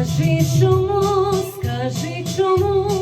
Скажи чому, скажи чому?